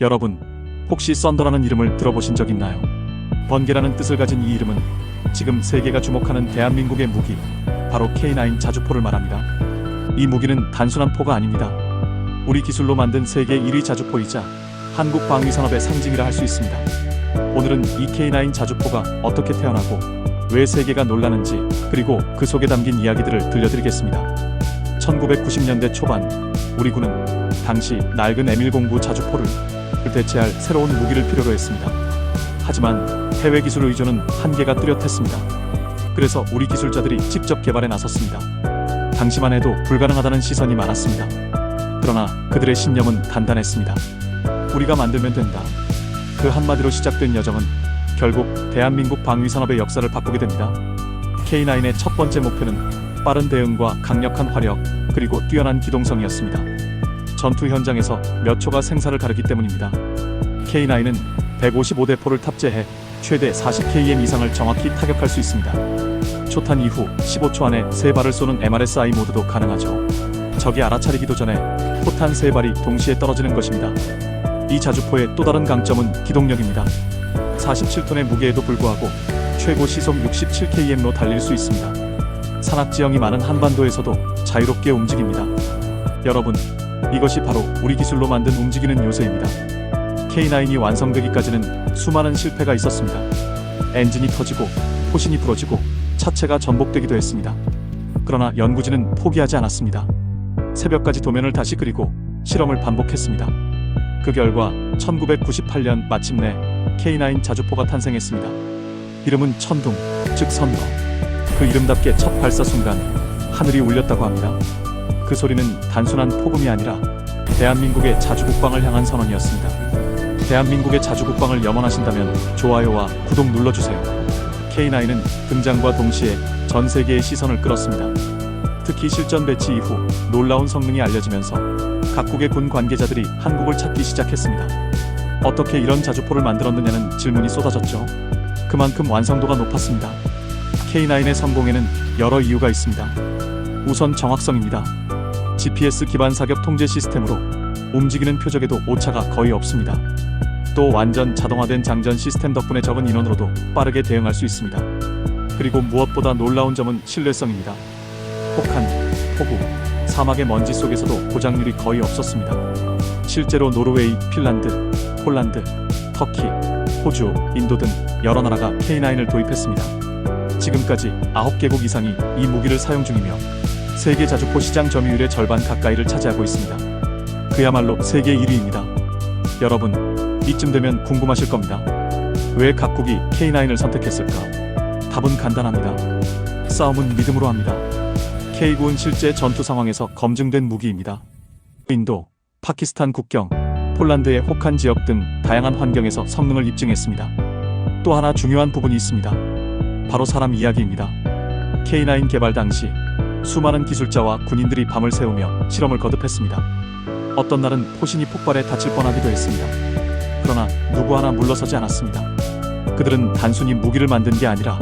여러분, 혹시 썬더라는 이름을 들어보신 적 있나요? 번개라는 뜻을 가진 이 이름은 지금 세계가 주목하는 대한민국의 무기, 바로 K9 자주포를 말합니다. 이 무기는 단순한 포가 아닙니다. 우리 기술로 만든 세계 1위 자주포이자 한국 방위 산업의 상징이라 할 수 있습니다. 오늘은 이 K9 자주포가 어떻게 태어나고 왜 세계가 놀라는지 그리고 그 속에 담긴 이야기들을 들려드리겠습니다. 1990년대 초반 우리 군은 당시 낡은 M109 자주포를 대체할 새로운 무기를 필요로 했습니다. 하지만 해외 기술 의존은 한계가 뚜렷했습니다. 그래서 우리 기술자들이 직접 개발에 나섰습니다. 당시만 해도 불가능하다는 시선이 많았습니다. 그러나 그들의 신념은 단단했습니다. 우리가 만들면 된다. 그 한마디로 시작된 여정은 결국 대한민국 방위 산업의 역사를 바꾸게 됩니다. K9의 첫 번째 목표는 빠른 대응과 강력한 화력 그리고 뛰어난 기동성이었습니다. 전투 현장에서 몇 초가 생사를 가르기 때문입니다. K9은 155대포를 탑재해 최대 40km 이상을 정확히 타격할 수 있습니다. 초탄 이후 15초 안에 세 발을 쏘는 MRSI 모드도 가능하죠. 적이 알아차리기도 전에 포탄 세 발이 동시에 떨어지는 것입니다. 이 자주포의 또 다른 강점은 기동력입니다. 47톤의 무게에도 불구하고 최고 시속 67km로 달릴 수 있습니다. 산악 지형이 많은 한반도에서도 자유롭게 움직입니다. 여러분, 이것이 바로 우리 기술로 만든 움직이는 요새입니다. K9이 완성되기까지는 수많은 실패가 있었습니다. 엔진이 터지고 포신이 부러지고 차체가 전복되기도 했습니다. 그러나 연구진은 포기하지 않았습니다. 새벽까지 도면을 다시 그리고 실험을 반복했습니다. 그 결과 1998년 마침내 K9 자주포가 탄생했습니다. 이름은 천둥, 즉 선거. 그 이름답게 첫 발사 순간 하늘이 울렸다고 합니다. 그 소리는 단순한 포금이 아니라 대한민국의 자주국방을 향한 선언이었습니다. 대한민국의 자주국방을 염원하신다면 좋아요와 구독 눌러주세요. K9은 등장과 동시에 전 세계의 시선을 끌었습니다. 특히 실전 배치 이후 놀라운 성능이 알려지면서 각국의 군 관계자들이 한국을 찾기 시작했습니다. 어떻게 이런 자주포를 만들었느냐는 질문이 쏟아졌죠. 그만큼 완성도가 높았습니다. K9의 성공에는 여러 이유가 있습니다. 우선 정확성입니다. GPS 기반 사격 통제 시스템으로 움직이는 표적에도 오차가 거의 없습니다. 또 완전 자동화된 장전 시스템 덕분에 적은 인원으로도 빠르게 대응할 수 있습니다. 그리고 무엇보다 놀라운 점은 신뢰성입니다. 혹한, 폭우, 사막의 먼지 속에서도 고장률이 거의 없었습니다. 실제로 노르웨이, 핀란드, 폴란드, 터키, 호주, 인도 등 여러 나라가 K9을 도입했습니다. 지금까지 9개국 이상이 이 무기를 사용 중이며 세계 자주포 시장 점유율의 절반 가까이를 차지하고 있습니다. 그야말로 세계 1위입니다. 여러분, 이쯤 되면 궁금하실 겁니다. 왜 각국이 K9을 선택했을까? 답은 간단합니다. 싸움은 믿음으로 합니다. K9은 실제 전투 상황에서 검증된 무기입니다. 인도, 파키스탄 국경, 폴란드의 혹한 지역 등 다양한 환경에서 성능을 입증했습니다. 또 하나 중요한 부분이 있습니다. 바로 사람 이야기입니다. K9 개발 당시 수많은 기술자와 군인들이 밤을 새우며 실험을 거듭했습니다. 어떤 날은 포신이 폭발해 다칠 뻔하기도 했습니다. 그러나 누구 하나 물러서지 않았습니다. 그들은 단순히 무기를 만든 게 아니라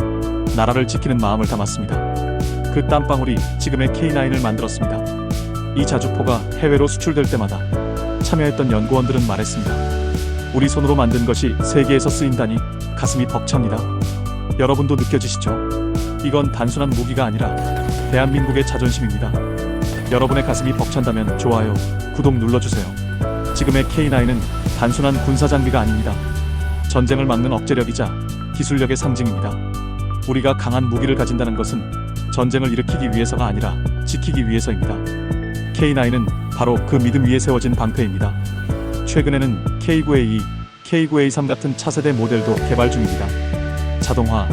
나라를 지키는 마음을 담았습니다. 그 땀방울이 지금의 K9을 만들었습니다. 이 자주포가 해외로 수출될 때마다 참여했던 연구원들은 말했습니다. 우리 손으로 만든 것이 세계에서 쓰인다니 가슴이 벅찹니다. 여러분도 느껴지시죠? 이건 단순한 무기가 아니라 대한민국의 자존심입니다. 여러분의 가슴이 벅찬다면 좋아요, 구독 눌러주세요. 지금의 K9은 단순한 군사 장비가 아닙니다. 전쟁을 막는 억제력이자 기술력의 상징입니다. 우리가 강한 무기를 가진다는 것은 전쟁을 일으키기 위해서가 아니라 지키기 위해서입니다. K9은 바로 그 믿음 위에 세워진 방패입니다. 최근에는 K9A2, K9A3 같은 차세대 모델도 개발 중입니다. 자동화,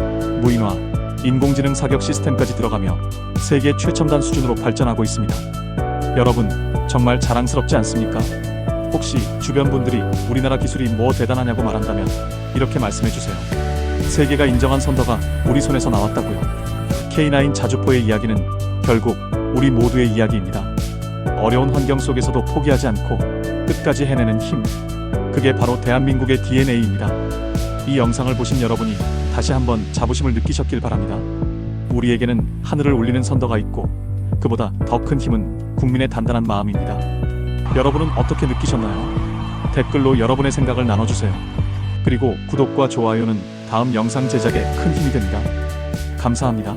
무인화, 인공지능 사격 시스템까지 들어가며 세계 최첨단 수준으로 발전하고 있습니다. 여러분, 정말 자랑스럽지 않습니까? 혹시 주변 분들이 우리나라 기술이 뭐 대단하냐고 말한다면 이렇게 말씀해 주세요. 세계가 인정한 선더가 우리 손에서 나왔다고요. K9 자주포의 이야기는 결국 우리 모두의 이야기입니다. 어려운 환경 속에서도 포기하지 않고 끝까지 해내는 힘. 그게 바로 대한민국의 DNA입니다. 이 영상을 보신 여러분이 다시 한번 자부심을 느끼셨길 바랍니다. 우리에게는 하늘을 울리는 선더가 있고 그보다 더 큰 힘은 국민의 단단한 마음입니다. 여러분은 어떻게 느끼셨나요? 댓글로 여러분의 생각을 나눠주세요. 그리고 구독과 좋아요는 다음 영상 제작에 큰 힘이 됩니다. 감사합니다.